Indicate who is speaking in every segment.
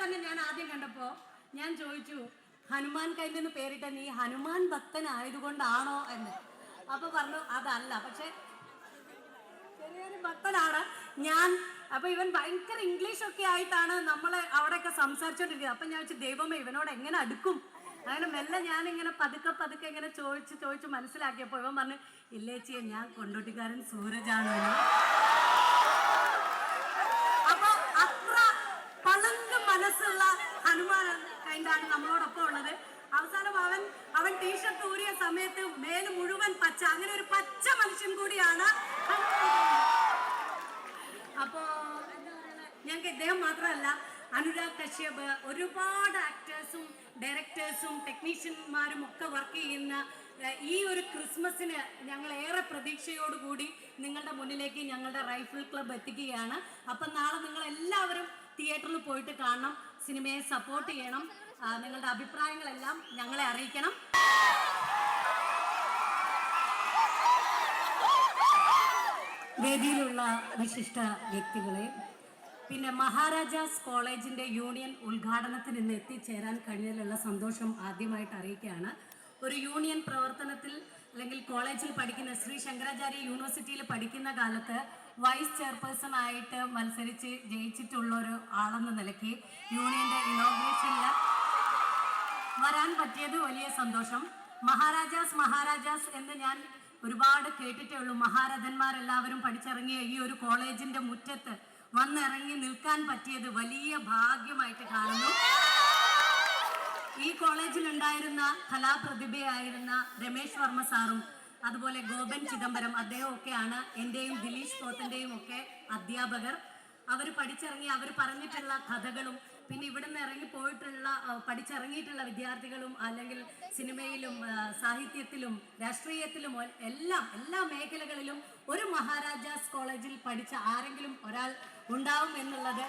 Speaker 1: തന്നെ ഞാൻ ആദ്യം കണ്ടപ്പോ ഞാൻ ചോദിച്ചു ഹനുമാൻ കൈൻഡ് പേരിട്ട നീ ഹനുമാൻ ഭക്തനായതുകൊണ്ടാണോ എന്ന്? അപ്പൊ പറഞ്ഞു അതല്ല പക്ഷെ ചെറിയൊരു ഭക്തനാണ്. ഞാൻ അപ്പൊ ഇവൻ ഭയങ്കര ഇംഗ്ലീഷ് ഒക്കെ ആയിട്ടാണ് നമ്മളെ അവിടെയൊക്കെ സംസാരിച്ചോണ്ടിരിക്കുന്നത്. അപ്പൊ ഞാൻ വെച്ച് ദൈവമേ ഇവനോട് എങ്ങനെ അടുക്കും? അങ്ങനെ മെല്ലെ ഞാൻ ഇങ്ങനെ പതുക്കെ പതുക്കെ ഇങ്ങനെ ചോദിച്ച് ചോദിച്ച് മനസ്സിലാക്കിയപ്പോ ഇവൻ പറഞ്ഞു ഇല്ലേച്ചിയെ ഞാൻ കൊണ്ടോട്ടിക്കാരൻ സൂരജാണ് എന്ന്." അപ്പൊ അത്ര പളുങ്ക് മനസ്സുള്ള ഹനുമാൻ നമ്മളോടൊപ്പം ഉള്ളത്. അവസാനം അവൻ അവൻ ടീഷർട്ട് ഊരിയ സമയത്ത് മേൽ മുഴുവൻ പച്ച അങ്ങനെ ഒരു പച്ച മനുഷ്യൻ കൂടിയാണ് അപ്പോ ഞങ്ങൾക്ക് ഇദ്ദേഹം മാത്രമല്ല അനുരാഗ് കശ്യപ് ഒരുപാട് ആക്ടേഴ്സും ഡയറക്ടേഴ്സും ടെക്നീഷ്യന്മാരും ഒക്കെ വർക്ക് ചെയ്യുന്ന ഈ ഒരു ക്രിസ്മസിന് ഞങ്ങൾ ഏറെ പ്രതീക്ഷയോടുകൂടി നിങ്ങളുടെ മുന്നിലേക്ക് ഞങ്ങളുടെ റൈഫിൾ ക്ലബ് എത്തിക്കുകയാണ്. അപ്പം നാളെ നിങ്ങൾ എല്ലാവരും തിയേറ്ററിൽ പോയിട്ട് കാണണം. സിനിമയെ സപ്പോർട്ട് ചെയ്യണം. നിങ്ങളുടെ അഭിപ്രായങ്ങളെല്ലാം ഞങ്ങളെ അറിയിക്കണം. വേദിയിലുള്ള വിശിഷ്ട വ്യക്തികളെ പിന്നെ മഹാരാജാസ് കോളേജിന്റെ യൂണിയൻ ഉദ്ഘാടനത്തിന് ഇന്ന് എത്തിച്ചേരാൻ കഴിഞ്ഞതിലുള്ള സന്തോഷം ആദ്യമായിട്ട് അറിയിക്കുകയാണ്. ഒരു യൂണിയൻ പ്രവർത്തനത്തിൽ അല്ലെങ്കിൽ കോളേജിൽ പഠിക്കുന്ന ശ്രീ ശങ്കരാചാര്യ യൂണിവേഴ്സിറ്റിയിൽ പഠിക്കുന്ന കാലത്ത് വൈസ് ചെയർപേഴ്സൺ ആയിട്ട് മത്സരിച്ച് ജയിച്ചിട്ടുള്ള ഒരു ആളെന്ന നിലയ്ക്ക് യൂണിയന്റെ ഇനോഗ്രേഷനിൽ വരാൻ പറ്റിയത് വലിയ സന്തോഷം. മഹാരാജാസ് മഹാരാജാസ് എന്ന് ഞാൻ ഒരുപാട് കേട്ടിട്ടേ ഉള്ളൂ. മഹാരഥന്മാരെല്ലാവരും പഠിച്ചിറങ്ങിയ ഈ ഒരു കോളേജിന്റെ മുറ്റത്ത് വന്നിറങ്ങി നിൽക്കാൻ പറ്റിയത് വലിയ ഭാഗ്യമായിട്ട് കാണുന്നു. ഈ കോളേജിലുണ്ടായിരുന്ന കലാപ്രതിഭയായിരുന്ന രമേശ് വർമ്മ സാറും അതുപോലെ ഗോപൻ ചിദംബരം അദ്ദേഹം ഒക്കെയാണ് എന്റെയും ദിലീഷ് പോത്തന്റെയും ഒക്കെ അധ്യാപകർ. അവർ പഠിച്ചിറങ്ങി അവർ പറഞ്ഞിട്ടുള്ള കഥകളും പിന്നെ ഇവിടുന്ന് ഇറങ്ങി പോയിട്ടുള്ള പഠിച്ചിറങ്ങിയിട്ടുള്ള വിദ്യാർത്ഥികളും അല്ലെങ്കിൽ സിനിമയിലും സാഹിത്യത്തിലും രാഷ്ട്രീയത്തിലും എല്ലാം എല്ലാ മേഖലകളിലും ഒരു മഹാരാജാസ് കോളേജിൽ പഠിച്ച ആരെങ്കിലും ഒരാൾ ഉണ്ടാവും എന്നുള്ളത്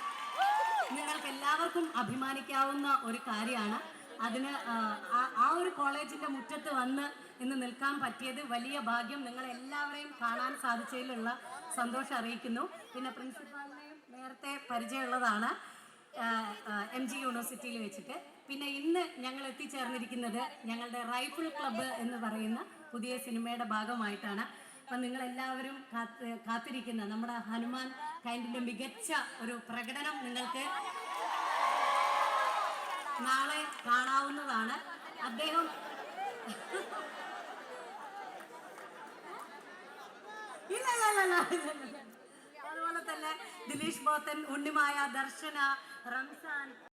Speaker 1: നിങ്ങൾക്ക് എല്ലാവർക്കും അഭിമാനിക്കാവുന്ന ഒരു കാര്യമാണ്. അതിന് ആ, ഒരു കോളേജിന്റെ മുറ്റത്ത് വന്ന് ഇന്ന് നിൽക്കാൻ പറ്റിയത് വലിയ ഭാഗ്യം നിങ്ങളെല്ലാവരെയും കാണാൻ സാധിച്ചതിലുള്ള സന്തോഷം അറിയിക്കുന്നു. പിന്നെ പ്രിൻസിപ്പാളിനെയും നേരത്തെ പരിചയമുള്ളതാണ് എം ജി യൂണിവേഴ്സിറ്റിയിൽ വെച്ചിട്ട്. പിന്നെ ഇന്ന് ഞങ്ങൾ എത്തിച്ചേർന്നിരിക്കുന്നത് ഞങ്ങളുടെ റൈഫിൾ ക്ലബ്ബ് എന്ന് പറയുന്ന പുതിയ സിനിമയുടെ ഭാഗമായിട്ടാണ്. അപ്പം നിങ്ങളെല്ലാവരും കാത്ത് കാത്തിരിക്കുന്ന നമ്മുടെ ഹനുമാൻ കൈൻഡിന്റെ മികച്ച ഒരു പ്രകടനം നിങ്ങൾക്ക് നാളെ കാണാവുന്നതാണ് അദ്ദേഹം ഇല്ല. അതുപോലെ തന്നെ ദിലീഷ് ബോത്തൻ ഉണ്ണിമായ ദർശന റംസാൻ